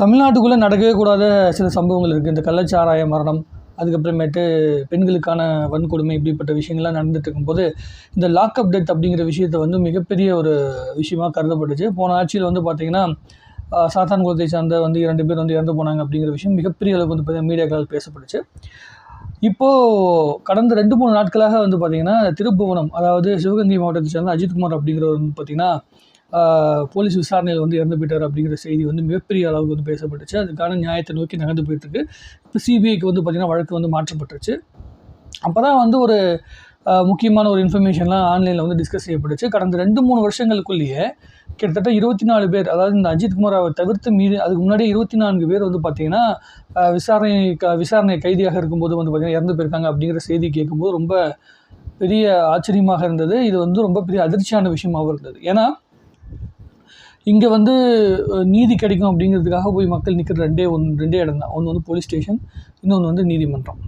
தமிழ்நாட்டுக்குள்ளே நடக்கவே கூடாத சில சம்பவங்கள் இருக்குது. இந்த கள்ளச்சாராய மரணம் அதுக்கப்புறமேட்டு பெண்களுக்கான வன்கொடுமை இப்படிப்பட்ட விஷயங்கள்லாம் நடந்துட்டு இருக்கும்போது இந்த லாக்அப் டெத் அப்படிங்கிற விஷயத்தை வந்து மிகப்பெரிய ஒரு விஷயமாக கருதப்பட்டுச்சு. போன ஆட்சியில் வந்து பார்த்திங்கன்னா சாத்தான் குலத்தை சார்ந்த வந்து இரண்டு பேர் வந்து இறந்து போனாங்க அப்படிங்கிற விஷயம் மிகப்பெரிய அளவுக்கு வந்து பார்த்தீங்கன்னா மீடியாக்களால் பேசப்பட்டுச்சு. இப்போது கடந்த ரெண்டு மூணு நாட்களாக வந்து பார்த்திங்கன்னா திருப்புவனம் அதாவது சிவகங்கை மாவட்டத்தை சேர்ந்த அஜித்குமார் அப்படிங்கிறவர் வந்து பார்த்திங்கன்னா போலீஸ் விசாரணையில் வந்து இறந்து போயிட்டார் அப்படிங்கிற செய்தி வந்து மிகப்பெரிய அளவுக்கு வந்து பேசப்பட்டுச்சு. அதுக்கான நியாயத்தை நோக்கி நகர்ந்து போயிட்டுருக்கு. இப்போ சிபிஐக்கு வந்து பார்த்திங்கன்னா வழக்கு வந்து மாற்றப்பட்டுருச்சு. அப்போ தான் வந்து ஒரு முக்கியமான ஒரு இன்ஃபர்மேஷன்லாம் ஆன்லைனில் வந்து டிஸ்கஸ் செய்யப்பட்டுச்சு. கடந்த ரெண்டு மூணு வருஷங்களுக்குள்ளேயே கிட்டத்தட்ட இருபத்தி நாலு பேர் அதாவது இந்த அஜித்குமாரை தவிர்த்து மீது அதுக்கு முன்னாடி இருபத்தி நான்கு பேர் வந்து பார்த்திங்கன்னா விசாரணை க விசாரணை கைதியாக இருக்கும்போது வந்து பார்த்திங்கன்னா இறந்து போயிருக்காங்க அப்படிங்கிற செய்தி கேட்கும்போது ரொம்ப பெரிய ஆச்சரியமாக இருந்தது. இது வந்து ரொம்ப பெரிய அதிர்ச்சியான விஷயமாகவும் இருந்தது. ஏன்னா இங்கே வந்து நீதி கிடைக்கும் அப்படிங்கிறதுக்காக போய் மக்கள் நிற்கிற ரெண்டே ஒன்று ரெண்டே இடம் தான். ஒன்று வந்து போலீஸ் ஸ்டேஷன் இன்னொன்று வந்து நீதிமன்றம்.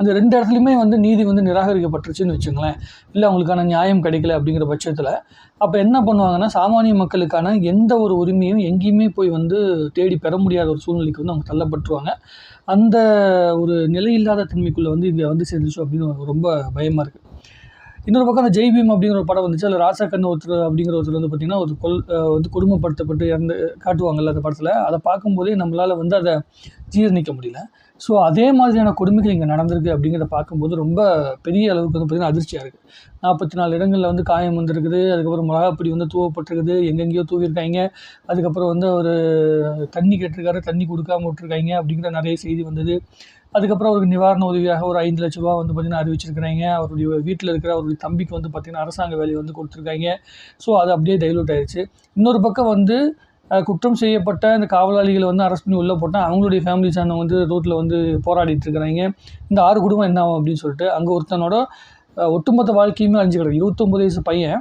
அந்த ரெண்டு இடத்துலையுமே வந்து நீதி வந்து நிராகரிக்கப்பட்டுருச்சுன்னு வச்சுங்களேன் இல்லை அவங்களுக்கான நியாயம் கிடைக்கல அப்படிங்கிற பட்சத்தில் அப்போ என்ன பண்ணுவாங்கன்னா சாமானிய மக்களுக்கான எந்த ஒரு உரிமையும் எங்கேயுமே போய் வந்து தேடி பெற முடியாத ஒரு சூழ்நிலைக்கு வந்து அவங்க தள்ளப்பட்டுருவாங்க. அந்த ஒரு நிலையில்லாத தன்மைக்குள்ளே வந்து இங்கே வந்து சேர்ந்துச்சு அப்படின்னு ரொம்ப பயமாக இருக்குது இன்னொரு பக்கம் அந்த ஜெய்பீம் அப்படிங்கிற ஒரு படம் வந்துச்சு. அதில் ராசா ஒருத்தர் அப்படிங்கிற ஒருத்தர் வந்து பார்த்திங்கன்னா ஒரு கொல் வந்து குடும்பப்படுத்தப்பட்டு இறந்து காட்டுவாங்கல்ல அந்த படத்தில். அதை பார்க்கும்போதே நம்மளால் வந்து அதை ஜீரணிக்க முடியல. ஸோ அதே மாதிரியான கொடுமைகள் இங்கே நடந்திருக்கு அப்படிங்கிறத பார்க்கும்போது ரொம்ப பெரிய அளவுக்கு வந்து பார்த்திங்கன்னா அதிர்ச்சியாக இருக்குது நாற்பத்தி நாலு இடங்களில் வந்து காயம் வந்திருக்குது. அதுக்கப்புறம் மிளகாப்பொடி வந்து தூவப்பட்டிருக்குது. எங்கெங்கேயோ தூவிருக்காங்க அதுக்கப்புறம் வந்து ஒரு தண்ணி கேட்டிருக்காரு. தண்ணி கொடுக்காம விட்டுருக்காங்க அப்படிங்கிற நிறைய செய்தி வந்தது. அதுக்கப்புறம் அவருக்கு நிவாரண உதவியாக ஒரு ஐந்து லட்ச ரூபா வந்து பார்த்திங்கன்னா அறிவிச்சிருக்கிறாங்க. அவருடைய வீட்டில் இருக்கிற அவருடைய தம்பிக்கு வந்து பார்த்திங்கன்னா அரசாங்க வேலையை வந்து கொடுத்துருக்காங்க. ஸோ அது அப்படியே டைலூட் ஆயிடுச்சு இன்னொரு பக்கம் வந்து குற்றம் செய்யப்பட்ட இந்த காவலாளிகளை வந்து அரெஸ்ட் பண்ணி உள்ளே போட்டால் அவங்களுடைய ஃபேமிலி சார்ந்த வந்து ரோட்டில் வந்து போராடிட்டு இருக்கிறாங்க. இந்த ஆறு குடும்பம் என்ன ஆகும் அப்படின்னு சொல்லிட்டு அங்கே ஒருத்தனோட ஒட்டுமொத்த வாழ்க்கையுமே அழிஞ்சு கிடக்கு. இருபத்தொம்பது வயசு பையன்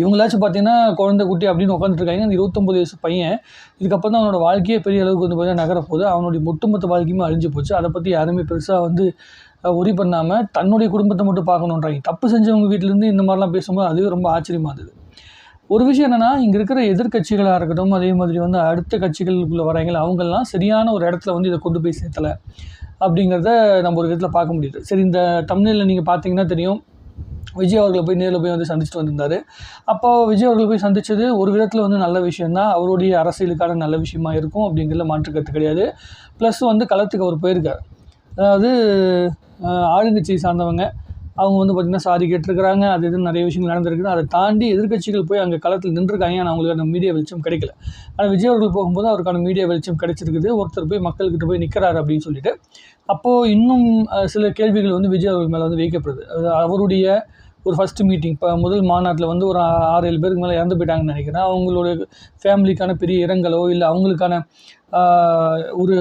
இவங்களாச்சும் பார்த்தீங்கன்னா குழந்தை குட்டி அப்படின்னு உட்காந்துருக்காங்க அந்த இருபத்தொம்பது வயசு பையன். இதுக்கப்புறம் தான் அவனோட வாழ்க்கையே பெரிய அளவுக்கு வந்து பார்த்தீங்கன்னா நகரப்போது அவனுடைய ஒட்டுமொத்த வாழ்க்கையுமே அழிஞ்சு போச்சு. அதை பற்றி யாருமே பெருசாக வந்து ஒரி பண்ணாமல் தன்னுடைய குடும்பத்தை மட்டும் பார்க்கணுன்றாங்க. தப்பு செஞ்சவங்க வீட்டிலேருந்து இந்த மாதிரிலாம் பேசும்போது அதுவே ரொம்ப ஆச்சரியமாக இருந்தது. ஒரு விஷயம் என்னென்னா இங்கே இருக்கிற எதிர்க்கட்சிகளாக இருக்கட்டும் அதே மாதிரி வந்து அடுத்த கட்சிகளுக்குள்ளே வராங்களே அவங்கெல்லாம் சரியான ஒரு இடத்துல வந்து இதை கொண்டு போய் சேர்த்தலை. அப்படிங்கிறத நம்ம ஒரு விதத்தில் பார்க்க முடியுது. சரி இந்த தமிழில் நீங்கள் பார்த்தீங்கன்னா தெரியும். விஜய் அவர்களை போய் நேரில் போய் வந்து சந்திச்சுட்டு வந்திருந்தார். அப்போ விஜய் அவர்கள் போய் சந்தித்தது ஒரு விதத்தில் வந்து நல்ல விஷயம்தான். அவருடைய அரசியலுக்கான நல்ல விஷயமா இருக்கும் அப்படிங்கிறத மாற்று கருத்து கிடையாது. ப்ளஸ் வந்து களத்துக்கு அவர் போயிருக்கார். அதாவது ஆளுங்கட்சியை சார்ந்தவங்க அவங்க வந்து பார்த்திங்கன்னா சாரி கேட்டிருக்கிறாங்க அது இது நிறைய விஷயங்கள் நடந்திருக்குது. அதை தாண்டி எதிர்க்கட்சிகள் போய் அங்கே களத்தில் நின்றுருக்காங்க. ஆனால் அந்த மீடியா வெளிச்சம் கிடைக்கல. ஆனால் விஜய் அவர்கள் போகும்போது அவருக்கான மீடியா வெளிச்சம் கிடைச்சிருக்குது. ஒருத்தர் போய் மக்கள்கிட்ட போய் நிற்கிறாரு அப்படின்னு சொல்லிட்டு. அப்போது இன்னும் சில கேள்விகள் வந்து விஜய் அவர்கள் மேலே வந்து வைக்கப்படுது. அது அவருடைய ஒரு ஃபஸ்ட்டு மீட்டிங் இப்போ முதல் மாநாட்டில் வந்து ஒரு ஆறு ஏழு பேருக்கு மேலே இறந்து போயிட்டாங்கன்னு நினைக்கிறேன். அவங்களோட ஃபேமிலிக்கான பெரிய இரங்கலோ இல்லை அவங்களுக்கான ஒரு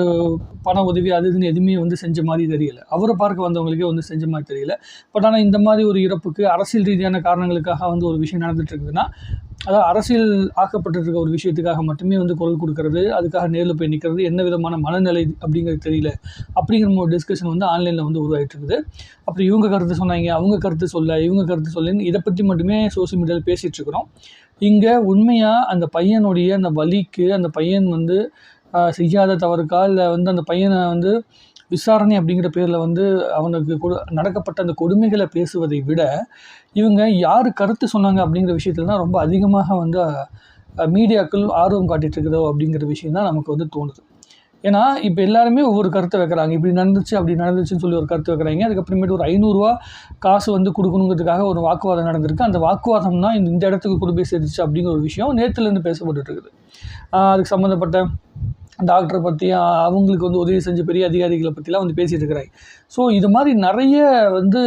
பண உதவி அது இதுன்னு எதுவுமே வந்து செஞ்ச மாதிரி தெரியல. அவரை பார்க்க வந்தவங்களுக்கே வந்து செஞ்ச மாதிரி தெரியல. பட் ஆனால் இந்த மாதிரி ஒரு இறப்புக்கு அரசியல் ரீதியான காரணங்களுக்காக வந்து ஒரு விஷயம் நடந்துட்டு இருக்குதுன்னா அதாவது அரசியல் ஆக்கப்பட்டிருக்க ஒரு விஷயத்துக்காக மட்டுமே வந்து குரல் கொடுக்கறது அதுக்காக நேரில் போய் நிற்கிறது என்ன விதமான மனநிலை அப்படிங்கிறது தெரியல அப்படிங்கிற ஒரு டிஸ்கஷன் வந்து ஆன்லைனில் வந்து உருவாகிட்டு இருக்குது அப்புறம் இவங்க கருத்து சொன்னாங்க அவங்க கருத்து சொல்ல இவங்க கருத்து சொல்லுன்னு இதை பற்றி மட்டுமே சோஷியல் மீடியாவில் பேசிகிட்டு இருக்கிறோம். இங்கே உண்மையாக அந்த பையனுடைய அந்த வலிக்கு அந்த பையன் வந்து செய்யாத தவறுக்கா இல்லை வந்து அந்த பையனை வந்து விசாரணை அப்படிங்கிற பேரில் வந்து அவனுக்கு கொடு நடக்கப்பட்ட அந்த கொடுமைகளை பேசுவதை விட இவங்க யார் கருத்து சொன்னாங்க அப்படிங்கிற விஷயத்துல தான் ரொம்ப அதிகமாக வந்து மீடியாக்கள் ஆர்வம் காட்டிட்டு இருக்குதோ அப்படிங்கிற விஷயம் தான் நமக்கு வந்து தோணுது. ஏன்னா இப்போ எல்லாருமே ஒவ்வொரு கருத்தை வைக்கிறாங்க. இப்படி நடந்துச்சு அப்படி நடந்துச்சுன்னு சொல்லி ஒரு கருத்து வைக்கிறாங்க. அதுக்கப்புறமேட்டு ஒரு ஐநூறுரூவா காசு வந்து கொடுக்கணுங்கிறதுக்காக ஒரு வாக்குவாதம் நடந்திருக்கு. அந்த வாக்குவாதம் தான் இந்த இந்த இடத்துக்கு கொண்டு போய் சேர்ந்துச்சு அப்படிங்கிற ஒரு விஷயம் நேற்றுலேருந்து பேசப்பட்டுருக்குது இருக்குது. அதுக்கு சம்மந்தப்பட்ட டாக்டரை பற்றியும் அவங்களுக்கு வந்து உதவி செஞ்ச பெரிய அதிகாரிகளை பற்றிலாம் வந்து பேசிகிட்டு இருக்கிறாங்க ஸோ இது மாதிரி நிறைய வந்து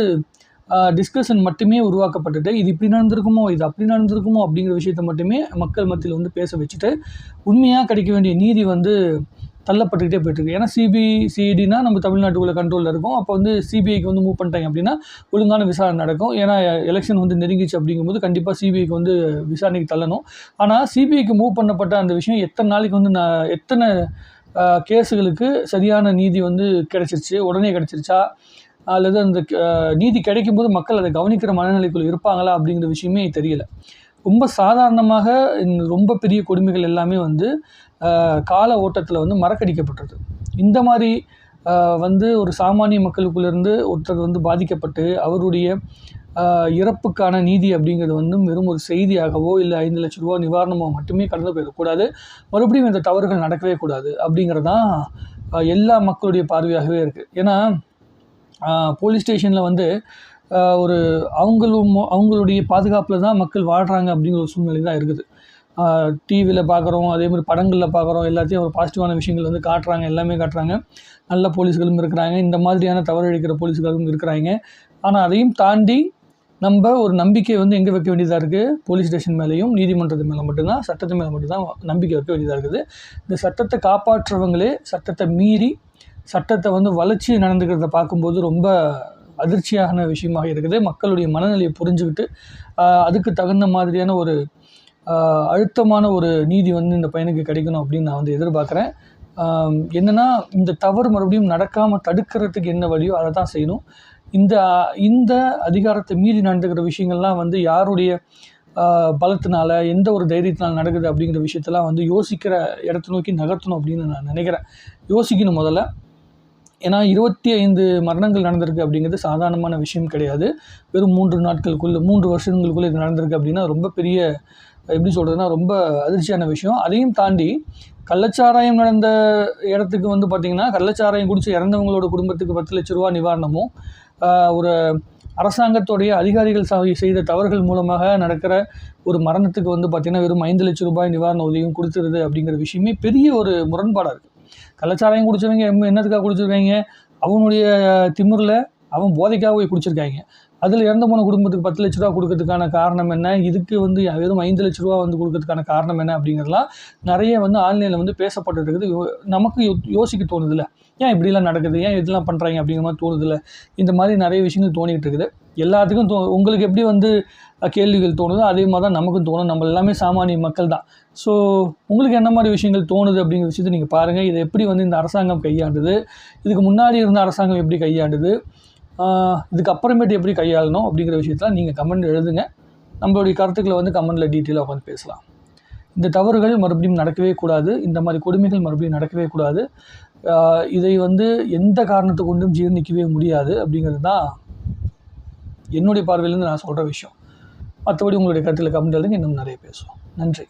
டிஸ்கஷன் மட்டுமே உருவாக்கப்பட்டுட்டு இது இப்படி நடந்திருக்குமோ இது அப்படி நடந்திருக்குமோ அப்படிங்கிற விஷயத்த மட்டுமே மக்கள் மத்தியில் வந்து பேச வச்சுட்டு உண்மையாக கிடைக்க வேண்டிய நீதி வந்து தள்ளப்பட்டுக்கிட்டே போயிட்டுருக்கு. ஏன்னா சிபி நம்ம தமிழ்நாட்டுக்குள்ள கண்ட்ரோலில் இருக்கும். அப்போ வந்து சிபிஐக்கு வந்து மூவ் பண்ணிட்டாங்க அப்படின்னா ஒழுங்கான விசாரணை நடக்கும். ஏன்னா எலெக்ஷன் வந்து நெருங்கிச்சு அப்படிங்கும்போது கண்டிப்பாக சிபிஐக்கு வந்து விசாரணைக்கு தள்ளணும். ஆனால் சிபிஐக்கு மூவ் பண்ணப்பட்ட அந்த விஷயம் எத்தனை நாளைக்கு வந்து நான் எத்தனை கேஸுகளுக்கு சரியான நீதி வந்து கிடைச்சிருச்சு உடனே கிடைச்சிருச்சா? அல்லது அந்த நீதி கிடைக்கும்போது மக்கள் அதை கவனிக்கிற மனநிலைக்குள் இருப்பாங்களா அப்படிங்கிற விஷயமே தெரியல. ரொம்ப சாதாரணமாக ரொம்ப பெரிய கொடுமைகள் எல்லாமே வந்து கால ஓட்டத்தில் வந்து மறக்கடிக்கப்பட்டது. இந்த மாதிரி வந்து ஒரு சாமானிய மக்களுக்குள்ளேருந்து ஒருத்தர் வந்து பாதிக்கப்பட்டு அவருடைய இறப்புக்கான நீதி அப்படிங்கிறது வந்து வெறும் ஒரு செய்தியாகவோ இல்லை ஐந்து லட்ச ரூபா நிவாரணமோ மட்டுமே கடந்து போயிடக்கூடாது. மறுபடியும் இந்த தவறுகள் நடக்கவே கூடாது அப்படிங்கிறது தான் எல்லா மக்களுடைய பார்வையாகவே இருக்குது ஏன்னா போலீஸ் ஸ்டேஷனில் வந்து ஒரு அவங்களும் அவங்களுடைய பாதுகாப்பில் தான் மக்கள் வாழ்கிறாங்க அப்படிங்கிற ஒரு சூழ்நிலை தான் இருக்குது. டிவியில் பார்க்குறோம் அதே மாதிரி படங்களில் பார்க்குறோம் எல்லாத்தையும் ஒரு பாசிட்டிவான விஷயங்கள் வந்து காட்டுறாங்க எல்லாமே காட்டுறாங்க. நல்ல போலீஸ்களும் இருக்கிறாங்க இந்த மாதிரியான தவறு அளிக்கிற போலீஸ்களும் இருக்கிறாங்க. ஆனால் அதையும் தாண்டி நம்ம ஒரு நம்பிக்கை வந்து எங்கே வைக்க வேண்டியதாக இருக்குது போலீஸ் ஸ்டேஷன் மேலேயும் நீதிமன்றத்து மேலே மட்டும்தான் சட்டத்து மேலே மட்டும்தான் நம்பிக்கை வைக்க வேண்டியதாக இருக்குது. இந்த சட்டத்தை காப்பாற்றுறவங்களே சட்டத்தை மீறி சட்டத்தை வந்து வளர்ச்சி நடந்துக்கிறத பார்க்கும்போது ரொம்ப அதிர்ச்சியான விஷயமாக இருக்குது. மக்களுடைய மனநிலையை புரிஞ்சுக்கிட்டு அதுக்கு தகுந்த மாதிரியான ஒரு அழுத்தமான ஒரு நீதி வந்து இந்த பையனுக்கு கிடைக்கணும் அப்படின்னு நான் வந்து எதிர்பார்க்குறேன். என்னென்னா என்னன்னா இந்த தவறு மறுபடியும் நடக்காமல் தடுக்கிறதுக்கு என்ன வழியோ அதை தான் செய்யணும். இந்த இந்த அதிகாரத்தை மீறி நடந்துக்கிற விஷயங்கள்லாம் வந்து யாருடைய பலத்தினால எந்த ஒரு தைரியத்தினால் நடக்குது அப்படிங்கிற விஷயத்தெல்லாம் வந்து யோசிக்கிற இடத்த நோக்கி நகர்த்தணும் அப்படின்னு நான் நினைக்கிறேன். யோசிக்கணும் முதல்ல. ஏன்னா இருபத்தி ஐந்து மரணங்கள் நடந்திருக்கு அப்படிங்கிறது சாதாரணமான விஷயம் கிடையாது. வெறும் மூன்று நாட்களுக்குள்ளே மூன்று வருஷங்களுக்குள்ளே இது நடந்திருக்கு அப்படின்னா ரொம்ப பெரிய எப்படி சொல்கிறதுனா ரொம்ப அதிர்ச்சியான விஷயம். அதையும் தாண்டி கள்ளச்சாராயம் நடந்த இடத்துக்கு வந்து பார்த்திங்கன்னா கள்ளச்சாராயம் குடித்து இறந்தவங்களோட குடும்பத்துக்கு பத்து லட்ச ரூபா நிவாரணமும் ஒரு அரசாங்கத்துடைய அதிகாரிகள் செய்த தவறுகள் மூலமாக நடக்கிற ஒரு மரணத்துக்கு வந்து பார்த்திங்கன்னா வெறும் ஐந்து லட்ச ரூபாய் நிவாரண உதவியும் கொடுத்துருது அப்படிங்கிற விஷயமே பெரிய ஒரு முரண்பாடாக இருக்குது கள்ளச்சாராயம் குடிச்சவங்க எம் என்னத்துக்காக குடிச்சிருக்காங்க? அவனுடைய திமிரில் அவன் போதைக்காக போய் குடிச்சிருக்காங்க. அதில் இறந்து போன குடும்பத்துக்கு பத்து லட்ச ரூபா கொடுக்கறதுக்கான காரணம் என்ன? இதுக்கு வந்து வெறும் ஐந்து லட்ச ரூபா வந்து கொடுக்கறதுக்கான காரணம் என்ன அப்படிங்கிறதுலாம் நிறைய வந்து ஆன்லைனில் வந்து பேசப்பட்டு இருக்குது யோ- நமக்கு யோ யோசிக்க தோணுதில்ல. ஏன் இப்படிலாம் நடக்குது? ஏன் இதெல்லாம் பண்ணுறாங்க அப்படிங்கிற மாதிரி தோணுதில்ல. இந்த மாதிரி நிறைய விஷயங்கள் தோணிக்கிட்டு இருக்குது. எல்லாத்துக்கும் தோ உங்களுக்கு எப்படி வந்து கேள்விகள் தோணுதோ அதே மாதிரி தான் நமக்கும் தோணும். நம்ம எல்லாமே சாமானிய மக்கள் தான். ஸோ உங்களுக்கு என்ன மாதிரி விஷயங்கள் தோணுது அப்படிங்கிற விஷயத்தை நீங்கள் பாருங்கள் இதை எப்படி வந்து இந்த அரசாங்கம் கையாண்டுது? இதுக்கு முன்னாடி இருந்த அரசாங்கம் எப்படி கையாண்டுது? இதுக்கப்புறமேட்டு எப்படி கையாளணும் அப்படிங்கிற விஷயத்தில் நீங்கள் கமெண்ட் எழுதுங்க. நம்மளுடைய கருத்துக்களை வந்து கமெண்டில் டீட்டெயிலாக உட்காந்து பேசலாம். இந்த தவறுகள் மறுபடியும் நடக்கவே கூடாது. இந்த மாதிரி கொடுமைகள் மறுபடியும் நடக்கவே கூடாது. இதை வந்து எந்த காரணத்தை கொண்டும் ஜீர்ணிக்கவே முடியாது அப்படிங்கிறது தான் என்னுடைய பார்வையிலேருந்து நான் சொல்கிற விஷயம். மற்றபடி உங்களுடைய கருத்தில் கமெண்ட் எழுதுங்க. இன்னும் நிறைய பேசுவோம். நன்றி.